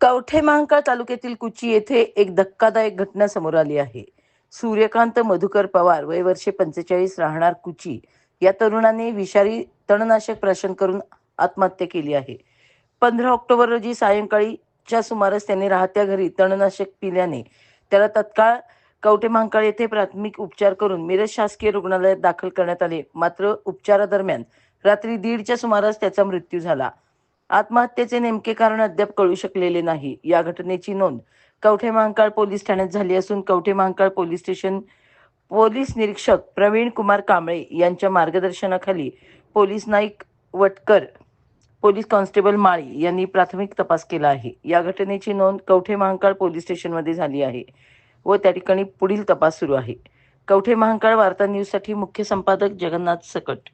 कवठे महांकाळ तालुक्यातील कुची येथे एक धक्कादायक घटना समोर आली आहे. सूर्यकांत मधुकर पवार वय वर्षे पंचेचाळीस राहणार कुची. या तरुणाने विषारी तणनाशक प्राशन करून आत्महत्या केली आहे. पंधरा ऑक्टोबर रोजी सायंकाळीच्या सुमारास त्याने राहत्या घरी तणनाशक पिल्याने त्याला तत्काळ कवठे महांकाळ येथे प्राथमिक उपचार करून मिरज शासकीय रुग्णालयात दाखल करण्यात आले. मात्र उपचारादरम्यान रात्री दीडच्या सुमारास त्याचा मृत्यू झाला. आत्महत्येचे नेमके कारण अद्याप कळू शकलेले नाही. या घटनेची नोंद कवठे महांकाळ पोलीस ठाण्यात झाली असून Kavathe Mahankal police station police निरीक्षक प्रवीण कुमार कांबळे यांच्या मार्गदर्शनाखाली police Naik Vatkar police constable Mali यांनी प्राथमिक तपास केला आहे. या घटनेची नोंद कवठे महांकाळ पोलीस स्टेशनमध्ये झाली आहे व त्या ठिकाणी पुढील तपास सुरू आहे. कवठे महांकाळ वार्ता न्यूजसाठी मुख्य संपादक जगन्नाथ सकट.